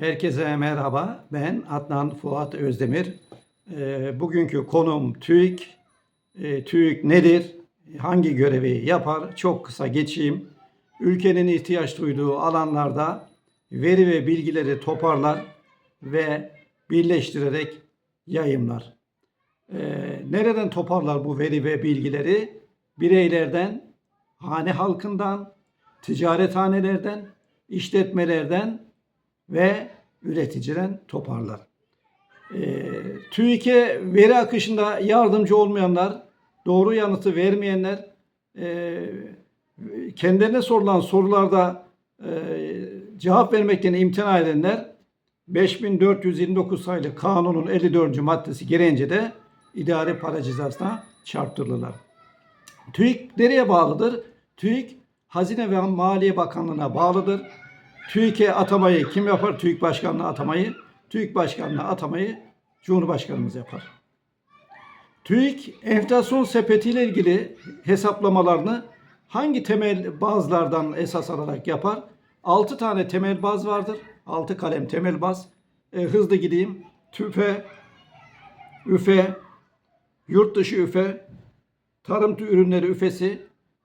Herkese merhaba. Ben Adnan Fuat Özdemir. Ee, bugünkü konum TÜİK. Ee, TÜİK nedir? Hangi görevi yapar? Çok kısa geçeyim. Ülkenin ihtiyaç duyduğu alanlarda veri ve bilgileri toparlar ve birleştirerek yayımlar. Ee, nereden toparlar bu veri ve bilgileri? Bireylerden, hane halkından, ticarethanelerden, işletmelerden ve üreticiden toparlar. Ee, TÜİK'e veri akışında yardımcı olmayanlar, doğru yanıtı vermeyenler, e, kendilerine sorulan sorularda e, cevap vermekten imtina edenler 5429 sayılı kanunun 54. maddesi gereğince de idari para cezasına çarptırılırlar. TÜİK nereye bağlıdır? TÜİK Hazine ve Maliye Bakanlığı'na bağlıdır. TÜİK'e atamayı kim yapar? TÜİK Başkanlığı atamayı. TÜİK Başkanlığı atamayı Cumhurbaşkanımız yapar. TÜİK enflasyon sepetiyle ilgili hesaplamalarını hangi temel bazlardan esas alarak yapar? 6 tane temel baz vardır. 6 kalem temel baz. E, hızlı gideyim. TÜFE, ÜFE, yurt dışı ÜFE, tarım ürünleri üfesi,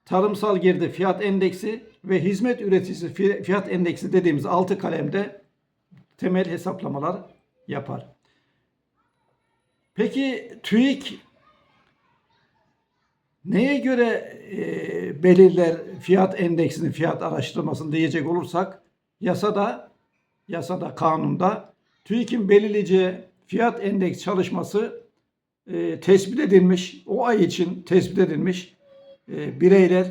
tarımsal girdi fiyat endeksi ve hizmet üreticisi fi- fiyat endeksi dediğimiz altı kalemde temel hesaplamalar yapar. Peki TÜİK neye göre e, belirler fiyat endeksini, fiyat araştırmasını diyecek olursak yasada, yasada, kanunda TÜİK'in belirleyeceği fiyat endeks çalışması e, tespit edilmiş, o ay için tespit edilmiş e, bireyler,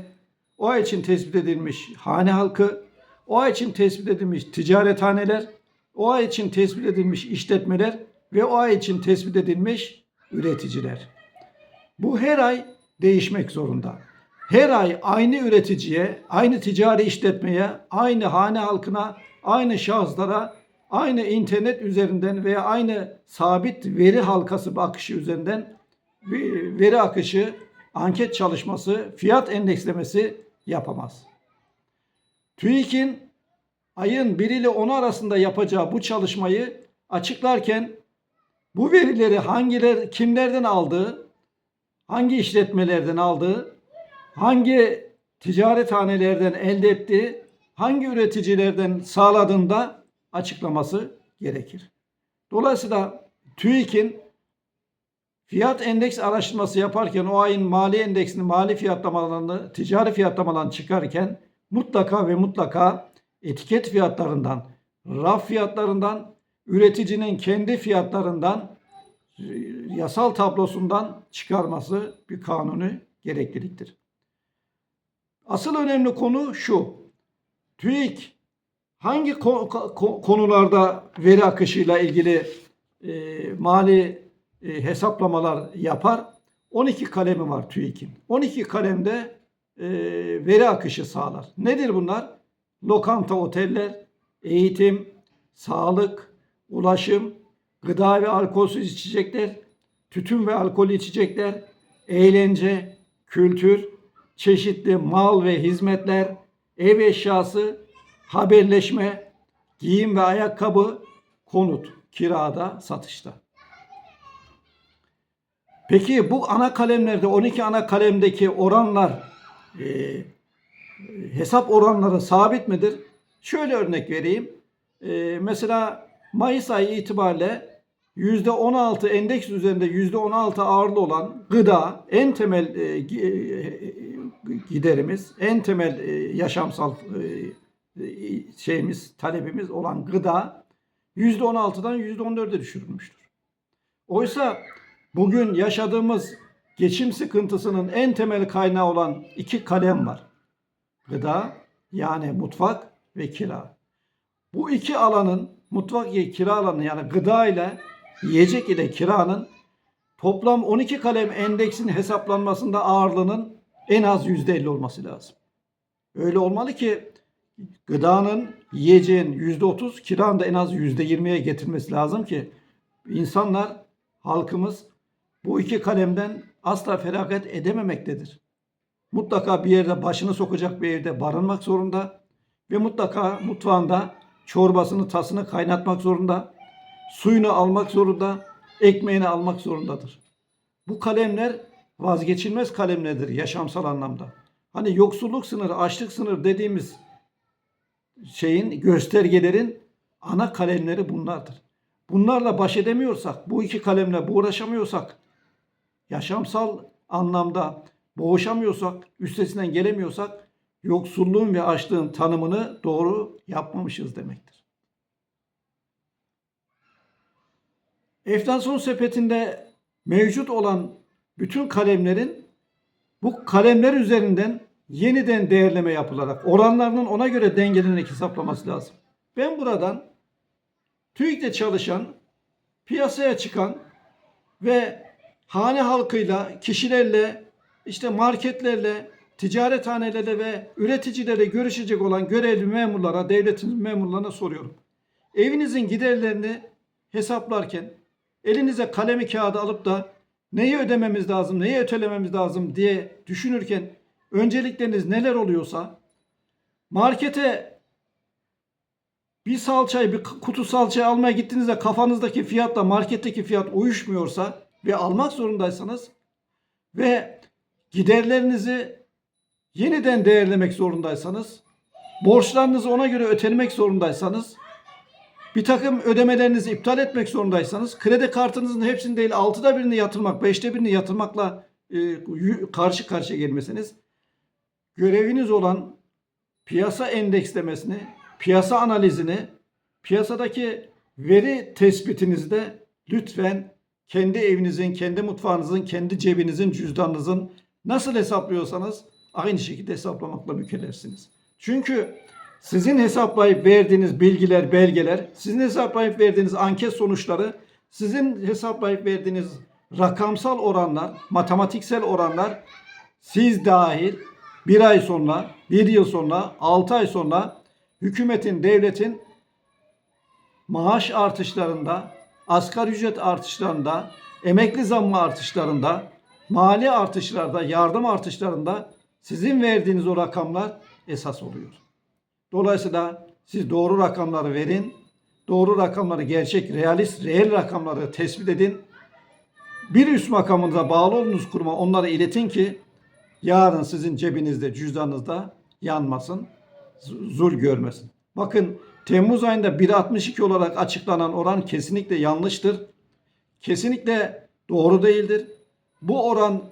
o ay için tespit edilmiş hane halkı, o ay için tespit edilmiş ticarethaneler, o ay için tespit edilmiş işletmeler ve o ay için tespit edilmiş üreticiler. Bu her ay değişmek zorunda. Her ay aynı üreticiye, aynı ticari işletmeye, aynı hane halkına, aynı şahıslara, aynı internet üzerinden veya aynı sabit veri halkası akışı üzerinden bir veri akışı, anket çalışması, fiyat endekslemesi yapamaz. TÜİK'in ayın 1 ile 10 arasında yapacağı bu çalışmayı açıklarken bu verileri hangiler kimlerden aldığı, hangi işletmelerden aldığı, hangi ticarethanelerden elde ettiği, hangi üreticilerden sağladığında açıklaması gerekir. Dolayısıyla TÜİK'in fiyat endeks araştırması yaparken o ayın mali endeksini, mali fiyatlamalarını, ticari fiyatlamalarını çıkarken mutlaka ve mutlaka etiket fiyatlarından, raf fiyatlarından, üreticinin kendi fiyatlarından, e, yasal tablosundan çıkarması bir kanuni gerekliliktir. Asıl önemli konu şu. TÜİK hangi ko- ko- konularda veri akışıyla ilgili e, mali e, hesaplamalar yapar? 12 kalemi var TÜİK'in. 12 kalemde e, veri akışı sağlar. Nedir bunlar? Lokanta, oteller, eğitim, sağlık, ulaşım, gıda ve alkolsüz içecekler, tütün ve alkol içecekler, eğlence, kültür, çeşitli mal ve hizmetler, ev eşyası, haberleşme, giyim ve ayakkabı, konut, kirada, satışta. Peki bu ana kalemlerde 12 ana kalemdeki oranlar e, hesap oranları sabit midir? Şöyle örnek vereyim. E, mesela Mayıs ayı itibariyle %16 endeks üzerinde %16 ağırlı olan gıda en temel e, e, giderimiz, en temel e, yaşamsal e, e, şeyimiz, talebimiz olan gıda %16'dan %14'e düşürülmüştür. Oysa bugün yaşadığımız geçim sıkıntısının en temel kaynağı olan iki kalem var. Gıda yani mutfak ve kira. Bu iki alanın mutfak ile kira alanı yani gıda ile yiyecek ile kiranın toplam 12 kalem endeksin hesaplanmasında ağırlığının en az %50 olması lazım. Öyle olmalı ki gıdanın yiyeceğin %30 kiranın da en az %20'ye getirmesi lazım ki insanlar halkımız bu iki kalemden asla feragat edememektedir. Mutlaka bir yerde başını sokacak bir yerde barınmak zorunda ve mutlaka mutfağında çorbasını, tasını kaynatmak zorunda. Suyunu almak zorunda. Ekmeğini almak zorundadır. Bu kalemler vazgeçilmez kalemlerdir yaşamsal anlamda. Hani yoksulluk sınırı, açlık sınırı dediğimiz şeyin göstergelerin ana kalemleri bunlardır. Bunlarla baş edemiyorsak, bu iki kalemle uğraşamıyorsak, yaşamsal anlamda boğuşamıyorsak, üstesinden gelemiyorsak, yoksulluğun ve açlığın tanımını doğru yapmamışız demektir. Enflasyon sepetinde mevcut olan bütün kalemlerin bu kalemler üzerinden yeniden değerleme yapılarak oranlarının ona göre dengelenerek hesaplaması lazım. Ben buradan TÜİK'te çalışan, piyasaya çıkan ve hane halkıyla, kişilerle, işte marketlerle, ticarethanelerle ve üreticilerle görüşecek olan görevli memurlara, devletin memurlarına soruyorum. Evinizin giderlerini hesaplarken elinize kalemi kağıdı alıp da neyi ödememiz lazım, neyi ötelememiz lazım diye düşünürken öncelikleriniz neler oluyorsa markete bir salçayı, bir kutu salçayı almaya gittiğinizde kafanızdaki fiyatla marketteki fiyat uyuşmuyorsa ve almak zorundaysanız ve giderlerinizi yeniden değerlemek zorundaysanız, borçlarınızı ona göre ötelemek zorundaysanız, bir takım ödemelerinizi iptal etmek zorundaysanız, kredi kartınızın hepsini değil altıda birini yatırmak, beşte birini yatırmakla e, karşı karşıya gelmeseniz, göreviniz olan piyasa endekslemesini, piyasa analizini, piyasadaki veri tespitinizi de lütfen kendi evinizin, kendi mutfağınızın, kendi cebinizin, cüzdanınızın nasıl hesaplıyorsanız aynı şekilde hesaplamakla mükellefsiniz. Çünkü sizin hesaplayıp verdiğiniz bilgiler, belgeler, sizin hesaplayıp verdiğiniz anket sonuçları, sizin hesaplayıp verdiğiniz rakamsal oranlar, matematiksel oranlar siz dahil bir ay sonra, bir yıl sonra, altı ay sonra hükümetin, devletin maaş artışlarında, asgari ücret artışlarında, emekli zammı artışlarında, mali artışlarda, yardım artışlarında sizin verdiğiniz o rakamlar esas oluyor. Dolayısıyla siz doğru rakamları verin, doğru rakamları gerçek, realist, reel rakamları tespit edin. Bir üst makamınıza bağlı olduğunuz kuruma onları iletin ki yarın sizin cebinizde, cüzdanınızda yanmasın, zul görmesin. Bakın Temmuz ayında 1.62 olarak açıklanan oran kesinlikle yanlıştır. Kesinlikle doğru değildir. Bu oran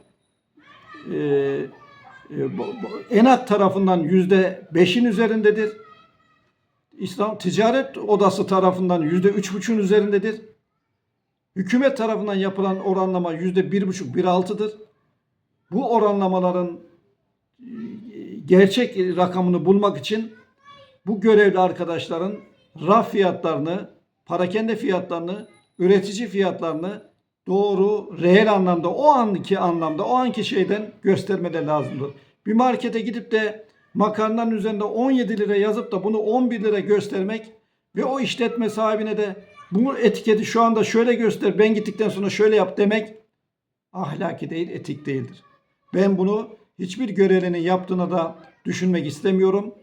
e, e, ENAK tarafından yüzde beşin üzerindedir. İslam Ticaret Odası tarafından yüzde üç buçuğun üzerindedir. Hükümet tarafından yapılan oranlama yüzde bir buçuk, bir altıdır. Bu oranlamaların e, gerçek rakamını bulmak için bu görevli arkadaşların raf fiyatlarını, parakende fiyatlarını, üretici fiyatlarını doğru, reel anlamda, o anki anlamda, o anki şeyden göstermeleri lazımdır. Bir markete gidip de makarnanın üzerinde 17 lira yazıp da bunu 11 lira göstermek ve o işletme sahibine de bu etiketi şu anda şöyle göster, ben gittikten sonra şöyle yap demek ahlaki değil, etik değildir. Ben bunu hiçbir görevlinin yaptığına da düşünmek istemiyorum.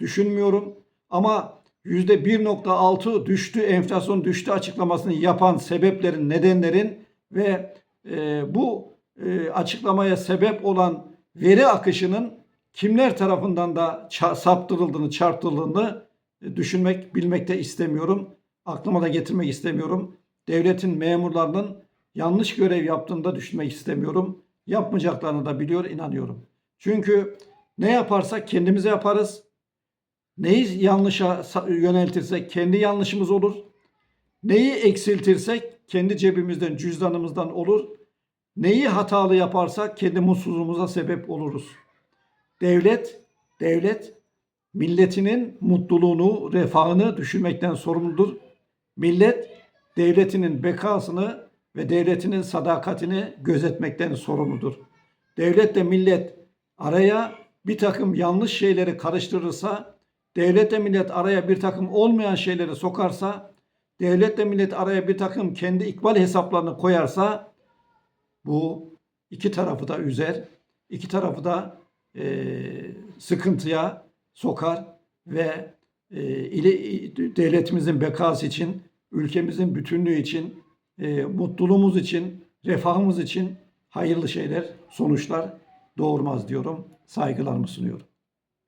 Düşünmüyorum. Ama %1.6 düştü, enflasyon düştü açıklamasını yapan sebeplerin, nedenlerin ve e, bu e, açıklamaya sebep olan veri akışının kimler tarafından da saptırıldığını, çarptırıldığını e, düşünmek, bilmek de istemiyorum. Aklıma da getirmek istemiyorum. Devletin memurlarının yanlış görev yaptığını da düşünmek istemiyorum. Yapmayacaklarını da biliyor, inanıyorum. Çünkü ne yaparsak kendimize yaparız. Neyi yanlışa yöneltirsek kendi yanlışımız olur. Neyi eksiltirsek kendi cebimizden, cüzdanımızdan olur. Neyi hatalı yaparsak kendi mutsuzluğumuza sebep oluruz. Devlet, devlet milletinin mutluluğunu, refahını düşünmekten sorumludur. Millet devletinin bekasını ve devletinin sadakatini gözetmekten sorumludur. Devletle millet araya bir takım yanlış şeyleri karıştırırsa, devletle millet araya bir takım olmayan şeyleri sokarsa, devletle millet araya bir takım kendi ikbal hesaplarını koyarsa, bu iki tarafı da üzer, iki tarafı da eee, sıkıntıya sokar ve e, devletimizin bekası için, ülkemizin bütünlüğü için, e, mutluluğumuz için, refahımız için hayırlı şeyler, sonuçlar doğurmaz diyorum. Saygılarımı sunuyorum.